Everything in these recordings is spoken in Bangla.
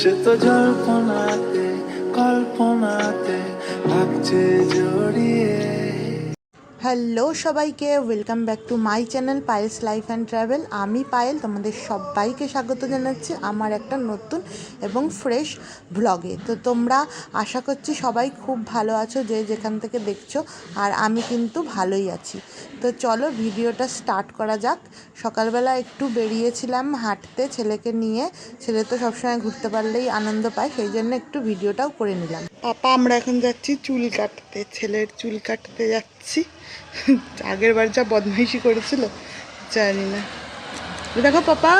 সে তো জল্পনাতে কল্পনাতে ভাবছে জড়িয়ে। হ্যালো সবাইকে welcome back to my channel Payel's life and travel আমি পায়েল, তোমাদের সবাইকে স্বাগত জানাচ্ছি আমার একটা নতুন এবং ফ্রেশ ব্লগে তো তোমরা আশা করছি সবাই খুব ভালো আছো, যে যেখান থেকে দেখছ, আর আমি কিন্তু ভালোই আছি। তো চলো ভিডিওটা স্টার্ট করা যাক। সকালবেলা একটু বেরিয়েছিলাম হাঁটতে ছেলেকে নিয়ে। ছেলে তো সবসময় ঘুরতে পারলেই আনন্দ পায়, সেই জন্য একটু ভিডিওটাও করে নিলাম। পাপা আমরা এখন যাচ্ছি চুল কাটতে ছেলের চুল কাটতে যাচ্ছি। আগের বার যা বদমাইশি করেছিল জানি না। দেখো পাপা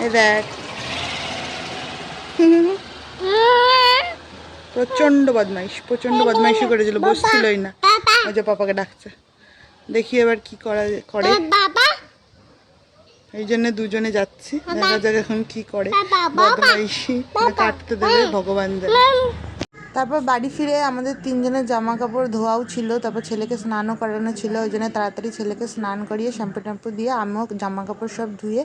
এ দেখ। প্রচণ্ড বদমাইশ প্রচণ্ড বদমাইশি করেছিল বসছিলই না। ওই যে পাপাকে ডাকছে। দেখি এবার কি করা করে। এই জন্য দুজনে যাচ্ছি। দেখা যাক এখন কি করে। বদমাইশি। কাটতে দেবে ভগবান জানে তারপর বাড়ি ফিরে আমাদের তিনজনের জামা কাপড় ধোয়াও ছিল তারপর ছেলেকে স্নানও করানো ছিল ওই জন্য তাড়াতাড়ি ছেলেকে স্নান করিয়ে শ্যাম্পু ট্যাম্পু দিয়ে আমিও জামা কাপড় সব ধুয়ে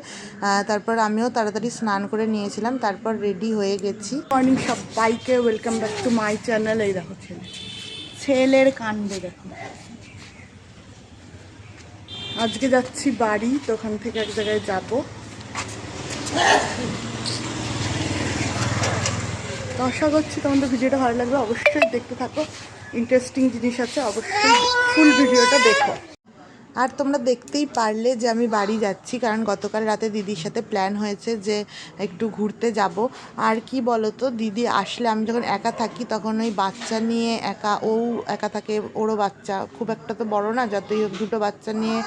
তারপর আমিও তাড়াতাড়ি স্নান করে নিয়েছিলাম তারপর রেডি হয়ে গেছি। মর্নিং সবাইকে welcome back to my channel এই দেখো ছেলে। ছেলের কাণ্ডে দেখো। আজকে যাচ্ছি বাড়ি, তো ওখান থেকে এক জায়গায় যাব। তো আশা করছি তোমাদের ভিডিওটা ভালো লাগবে। অবশ্যই দেখতে থাকো। ইন্টারেস্টিং জিনিস আছে, অবশ্যই ফুল ভিডিওটা দেখো। আর তোমরা দেখতেই পারলে যে আমি বাড়ি যাচ্ছি, কারণ গতকাল রাতে দিদির সাথে প্ল্যান হয়েছে যে একটু ঘুরতে যাব। আর কি বলো তো দিদি আসলে আমি যখন একা থাকি তখন ওই বাচ্চা নিয়ে একা, ও একা থাকে, ওরও বাচ্চা। খুব একটা তো বড় না, যতই হোক দুটো বাচ্চা নিয়ে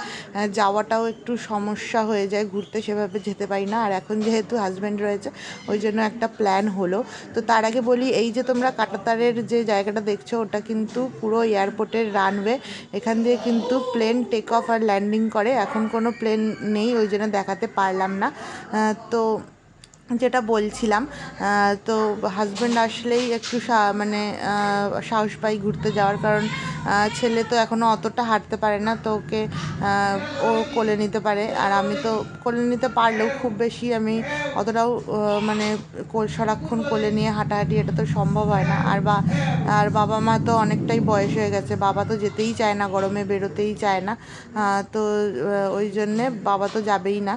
যাওয়াটাও একটু সমস্যা হয়ে যায়, ঘুরতে সেভাবে যেতে পারি না। আর এখন যেহেতু হাজব্যান্ড রয়েছে, ওই জন্য একটা প্ল্যান হলো। তো তার আগে বলি, এই যে তোমরা কাটাতারের যে জায়গাটা দেখছ, ওটা কিন্তু পুরো এয়ারপোর্টের রানওয়ে এখান দিয়ে কিন্তু প্লেন টেক অফ আর ল্যান্ডিং করে। এখন কোনো প্লেন নেই ওই জন্য দেখাতে পারলাম না। তো যেটা বলছিলাম তো হাজব্যান্ড আসলেই একটু মানে সাহস পাই ঘুরতে যাওয়ার কারণ ছেলে তো এখনও অতটা হাঁটতে পারে না, তো ওকে ও কোলে নিতে পারে। আর আমি তো কোলে নিতে পারলেও খুব বেশি আমি অতটাও মানে সারাক্ষণ কোলে নিয়ে হাঁটাহাঁটি এটা তো সম্ভব হয় না। আর বা, আর বাবা মা তো অনেকটাই বয়স হয়ে গেছে, বাবা তো যেতেই চায় না, গরমে বেরোতেই চায় না। তো ওই জন্যে বাবা তো যাবেই না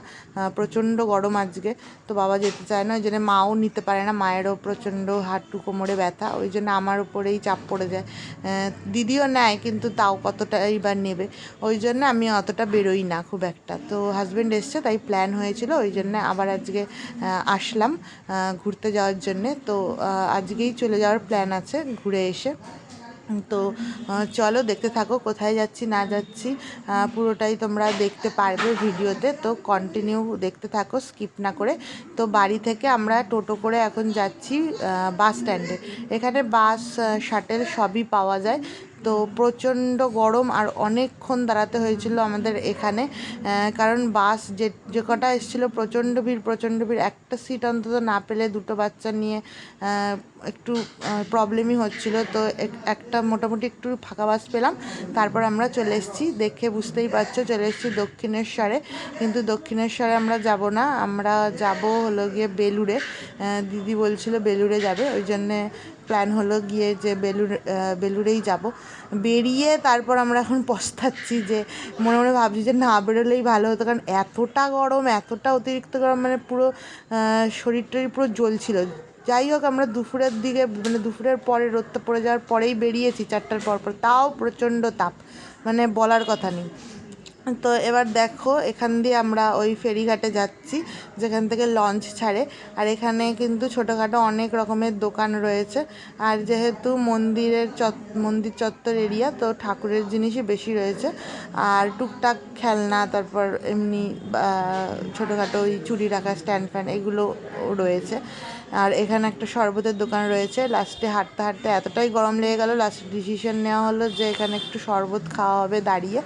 প্রচণ্ড গরম আজকে, তো বাবা যেতে চায় না, ওই জন্য মাও নিতে পারে না। মায়েরও প্রচণ্ড হাঁটু কোমরে ব্যথা, ওই জন্য আমার উপরেই চাপ পড়ে যায়। দিদিও নেয়, কিন্তু তাও কতটা এইবার নেবে? ওই জন্য আমি অতটা বেরোই না খুব একটা। তো হাজব্যান্ড এসছে, তাই প্ল্যান হয়েছিল, ওই জন্য আবার আজকে আসলাম ঘুরতে যাওয়ার জন্যে। তো আজকেই চলে যাওয়ার প্ল্যান আছে, ঘুরে এসে। তো চলো দেখতে থাকো, কোথায় যাচ্ছি, না যাচ্ছি। পুরোটাই তোমরা দেখতে পারবে ভিডিওতে, তো কন্টিনিউ দেখতে থাকো স্কিপ না করে। তো বাড়ি থেকে আমরা টোটো করে এখন যাচ্ছি বাস স্ট্যান্ডে এখানে বাস শাটেল সবই পাওয়া যায়। তো প্রচণ্ড গরম আর অনেকক্ষণ দাঁড়াতে হয়েছিল আমাদের এখানে কারণ বাস যে যে কটা এসেছিল, প্রচণ্ড ভিড় প্রচণ্ড ভিড়। একটা সিট অন্তত না পেলে দুটো বাচ্চা নিয়ে একটু প্রবলেমই হচ্ছিল। তো এক- একটা মোটামুটি একটু ফাঁকা বাস পেলাম। তারপর আমরা চলে এসেছি। দেখে বুঝতেই পারছ, চলে এসেছি দক্ষিণেশ্বরে। কিন্তু দক্ষিণেশ্বরে আমরা যাব না। আমরা যাব হলো গিয়ে বেলুড়ে। দিদি বলছিল বেলুড়ে যাবে। ওই জন্যে প্ল্যান হলো গিয়ে যে বেলুড় আহ, বেলুড়েই যাব। বেরিয়ে তারপর আমরা এখন পস্তাচ্ছি যে মনে মনে ভাবছি যে না বেরোলেই ভালো হতো। কারণ এতটা গরম এতটা অতিরিক্ত গরম মানে পুরো শরীর টরীর পুরো জ্বলছিল। যাই হোক আমরা দুপুরের দিকে মানে দুপুরের পরে রোদটা পড়ে যাওয়ার পরেই বেরিয়েছি চারটার পর পর। তাও প্রচণ্ড তাপ মানে বলার কথা নেই। তো এবার দেখো, এখান দিয়ে আমরা ওই ফেরিঘাটে যাচ্ছি, যেখান থেকে লঞ্চ ছাড়ে। আর এখানে কিন্তু ছোটোখাটো অনেক রকমের দোকান রয়েছে। আর যেহেতু মন্দিরের চত, মন্দির চত্বর এরিয়া তো ঠাকুরের জিনিসই বেশি রয়েছে। আর টুকটাক খেলনা, তারপর এমনি ছোটোখাটো ওই চুরি রাখা স্ট্যান্ড ফ্যান এগুলো রয়েছে। আর এখানে একটা শরবতের দোকান রয়েছে। লাস্টে হাঁটতে হাঁটতে এতটাই গরম লেগে গেল লাস্টে ডিসিশন নেওয়া হলো যে এখানে একটু শরবত খাওয়া হবে দাঁড়িয়ে।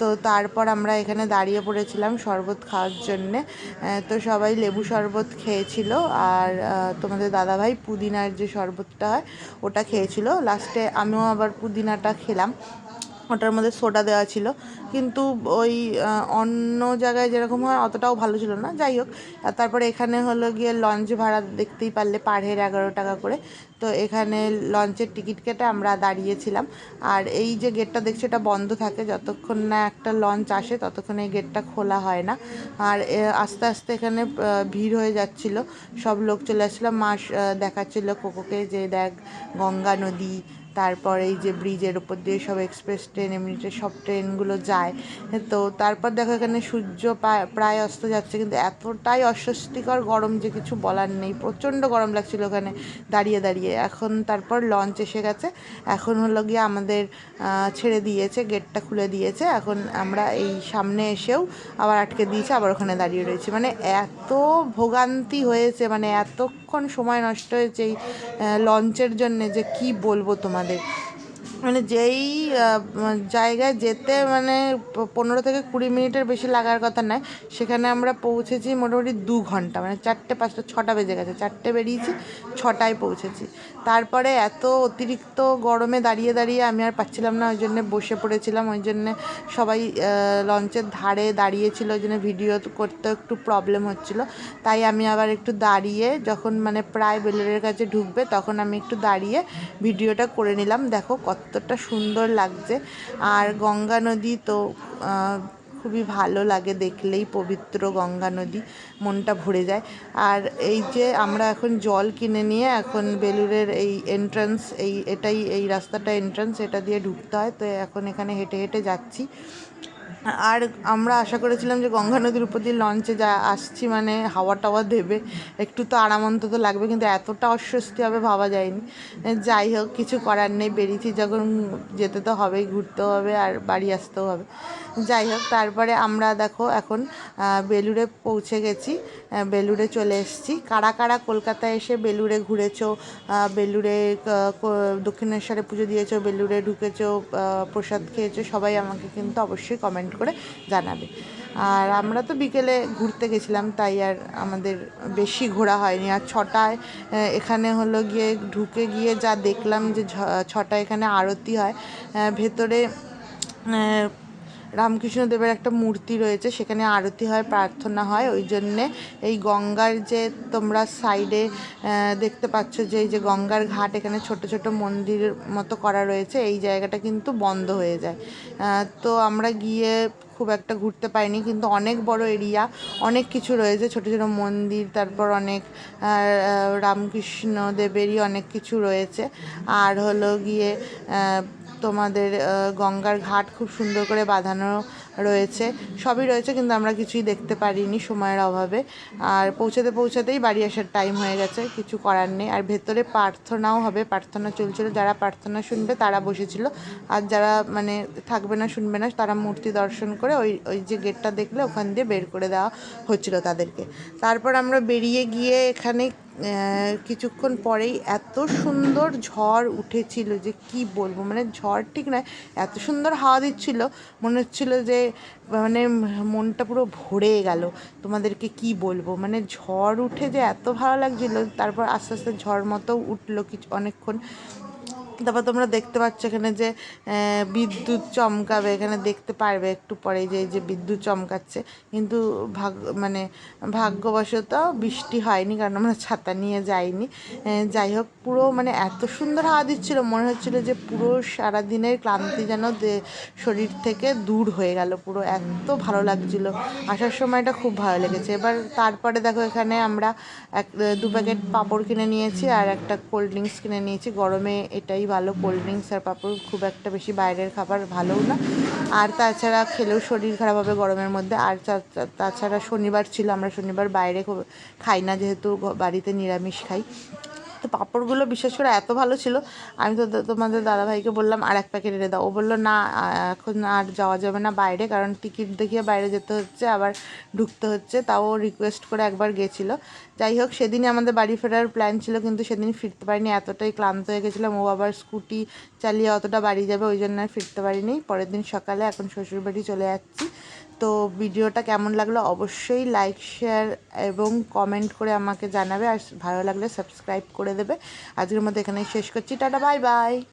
তো তারপর আমরা এখানে দাঁড়িয়ে পড়েছিলাম শরবত খাওয়ার জন্যে। তো সবাই লেবু শরবত খেয়েছিল আর তোমাদের দাদাভাই পুদিনার যে শরবতটা হয়, ওটা খেয়েছিল। লাস্টে আমিও আবার পুদিনাটা খেলাম। ওটার মধ্যে সোডা দেওয়া ছিল। কিন্তু ওই অন্য জায়গায় যেরকম হয় অতটাও ভালো ছিল না। যাই হোক তারপরে এখানে হলো গিয়ে লঞ্চ ভাড়া দেখতেই পারলে পার হেড এগারো টাকা করে। তো এখানে লঞ্চের টিকিট কেটে আমরা দাঁড়িয়েছিলাম। আর এই যে গেটটা দেখছি, এটা বন্ধ থাকে। যতক্ষণ না একটা লঞ্চ আসে, ততক্ষণ এই গেটটা খোলা হয় না। আর আস্তে আস্তে এখানে ভিড় হয়ে যাচ্ছিল। সব লোক চলে আসছিল। মাস দেখাচ্ছিল কোকোকে যে দেখ, গঙ্গা নদী তারপর এই যে ব্রিজের উপর দিয়ে সব এক্সপ্রেস ট্রেন এমনিতে সব ট্রেনগুলো যায়, তো তারপর দেখো এখানে সূর্য প্রায়- অস্ত যাচ্ছে, কিন্তু এতটাই অস্বস্তিকর গরম যে কিছু বলার নেই। প্রচণ্ড গরম লাগছিল ওখানে দাঁড়িয়ে দাঁড়িয়ে। এখন তারপর লঞ্চ এসে গেছে। এখন হলো গিয়ে আমাদের ছেড়ে দিয়েছে গেটটা খুলে দিয়েছে। এখন আমরা এই সামনে এসেও আবার আটকে দিয়েছে, আবার ওখানে দাঁড়িয়ে রয়েছি। মানে এত ভোগান্তি হয়েছে মানে এতক্ষণ সময় নষ্ট হয়েছে এই লঞ্চের জন্যে যে কি বলব তোমাদের মানে যেই জায়গায় যেতে মানে পনেরো থেকে কুড়ি মিনিটের বেশি লাগার কথা নয়। সেখানে আমরা পৌঁছেছি মোটামুটি দু ঘণ্টা মানে চারটে পাঁচটা, ছটা বেজে গেছে। চারটে বেরিয়েছি, ছটায় পৌঁছেছি। তারপরে এত অতিরিক্ত গরমে দাঁড়িয়ে দাঁড়িয়ে আমি আর পাচ্ছিলাম না, ওই জন্যে বসে পড়েছিলাম। ওই জন্যে সবাই লঞ্চের ধারে দাঁড়িয়েছিল, ওই জন্য ভিডিও করতে একটু প্রবলেম হচ্ছিল। তাই আমি আবার একটু দাঁড়িয়ে যখন মানে প্রায় বেলুরের কাছে ঢুকবে, তখন আমি একটু দাঁড়িয়ে ভিডিওটা করে নিলাম। দেখো কতটা সুন্দর লাগছে। আর গঙ্গা নদী তো খুবই ভালো লাগে দেখলেই, পবিত্র গঙ্গা নদী, মনটা ভরে যায়। আর এই যে আমরা এখন জল কিনে নিয়ে এখন বেলুরের এই এন্ট্রান্স এই এটাই, এই রাস্তাটা এন্ট্রান্স এটা দিয়ে ঢুকতে হয়। তো এখন এখানে হেঁটে হেঁটে যাচ্ছি। আর আমরা আশা করেছিলাম যে গঙ্গা নদীর উপর দিয়ে লঞ্চে যা আসছি মানে হাওয়া টাওয়া দেবে, একটু তো আরাম অন্তত লাগবে, কিন্তু এতটা অস্বস্তি হবে ভাবা যায়নি। যাই হোক, কিছু করার নেই, বেরিয়েছি যখন যেতে তো হবেই ঘুরতে হবে আর বাড়ি আসতেও হবে। যাই হোক, তারপরে আমরা দেখো এখন বেলুড়ে পৌঁছে গেছি বেলুড়ে চলে এসেছি। কারা কারা কলকাতায় এসে বেলুড়ে ঘুরেছো বেলুড়ে দক্ষিণেশ্বরে পুজো দিয়েছ, বেলুড়ে ঢুকেছো প্রসাদ খেয়েছো, সবাই আমাকে কিন্তু অবশ্যই কমেন্ট করে জানাবে। আর আমরা তো বিকেলে ঘুরতে গেছিলাম, তাই আর আমাদের বেশি ঘোরা হয়নি। আর ছটায় এখানে হলো গিয়ে ঢুকে গিয়ে যা দেখলাম যে ছটায় এখানে আরতি হয় ভেতরে রামকৃষ্ণদেবের একটা মূর্তি রয়েছে, সেখানে আরতি হয়, প্রার্থনা হয়। ওই জন্যে এই গঙ্গার যে তোমরা সাইডে দেখতে পাচ্ছ যে এই যে গঙ্গার ঘাট, এখানে ছোট ছোট মন্দির মতো করা রয়েছে, এই জায়গাটা কিন্তু বন্ধ হয়ে যায়। তো আমরা গিয়ে খুব একটা ঘুরতে পারিনি, কিন্তু অনেক বড় এরিয়া অনেক কিছু রয়েছে, ছোট ছোট মন্দির, তারপর অনেক রামকৃষ্ণ দেবেরই অনেক কিছু রয়েছে। আর হলো গিয়ে তোমাদের গঙ্গার ঘাট খুব সুন্দর করে বাঁধানো রয়েছে। সবই রয়েছে, কিন্তু আমরা কিছুই দেখতে পারিনি সময়ের অভাবে। আর পৌঁছাতে পৌঁছাতেই বাড়ি আসার টাইম হয়ে গেছে, কিছু করার নেই। আর ভেতরে প্রার্থনাও হবে, প্রার্থনা চলছিল। যারা প্রার্থনা শুনবে তারা বসেছিল। আর যারা মানে থাকবে না, শুনবে না, তারা মূর্তি দর্শন করে ওই ওই যে গেটটা দেখলে ওখান দিয়ে বের করে দেওয়া হচ্ছিল তাদেরকে। তারপর আমরা বেরিয়ে গিয়ে এখানে কিছুক্ষণ পরেই এত সুন্দর ঝড় উঠেছিল যে কি বলব? মানে ঝড় ঠিক নয়, এত সুন্দর হাওয়া দিচ্ছিল। মনে হচ্ছিল যে মানে মনটা পুরো ভরে গেল। তোমাদেরকে কি বলব? মানে ঝড় উঠে যে এত ভালো লাগছিল, তারপর আস্তে আস্তে ঝড় মতো উঠল কিছু, অনেকক্ষণ। তারপর তোমরা দেখতে পাচ্ছ এখানে যে বিদ্যুৎ চমকাবে, এখানে দেখতে পারবে একটু পরে যে যে বিদ্যুৎ চমকাচ্ছে। কিন্তু ভাগ মানে ভাগ্যবশত বৃষ্টি হয়নি, কারণ আমরা ছাতা নিয়ে যাইনি। যাই হোক, পুরো মানে এত সুন্দর হাওয়া দিচ্ছিল, মনে হচ্ছিল যে পুরো সারাদিনের ক্লান্তি যেন শরীর থেকে দূর হয়ে গেল। পুরো এত ভালো লাগছিল। আসার সময়টা খুব ভালো লেগেছে। এবার তারপরে দেখো এখানে আমরা এক, দু প্যাকেট পাঁপড় কিনে নিয়েছি আর একটা কোল্ড ড্রিঙ্কস কিনে নিয়েছি। গরমে এটাই ভালো কোল্ড ড্রিঙ্কস আর পাঁপড় খুব একটা বেশি বাইরের খাবার ভালোও না। আর তাছাড়া খেলেও শরীর খারাপ হবে গরমের মধ্যে। আর তাছাড়া শনিবার ছিল, আমরা শনিবার বাইরে খাই না, যেহেতু বাড়িতে নিরামিষ খাই। তো পাঁপড়গুলো বিশেষ করে এত ভালো ছিল। আমি তো তোমাদের দাদাভাইকে বললাম, আর এক প্যাকেট এনে দাও। ও বলল, না, এখন আর যাওয়া যাবে না বাইরে, কারণ টিকিট দেখিয়ে বাইরে যেতে হচ্ছে, আবার ঢুকতে হচ্ছে। তাও রিকোয়েস্ট করে একবার গেছিল। যাই হোক, সেদিনই আমাদের বাড়ি ফেরার প্ল্যান ছিল, কিন্তু সেদিন ফিরতে পারিনি। এতটাই ক্লান্ত হয়ে গেছিলাম, ও আবার স্কুটি চালিয়ে অতটা বাড়ি যাবে, ওই জন্য আর ফিরতে পারিনি। পরের দিন সকালে এখন শ্বশুরবাড়ি চলে যাচ্ছি। তো ভিডিওটা কেমন লাগল অবশ্যই লাইক শেয়ার এবং কমেন্ট করে আমাকে জানাবে। আর ভালো লাগলে সাবস্ক্রাইব করে দেবে। আজকের মতো এখানেই শেষ করছি। Tata bye bye.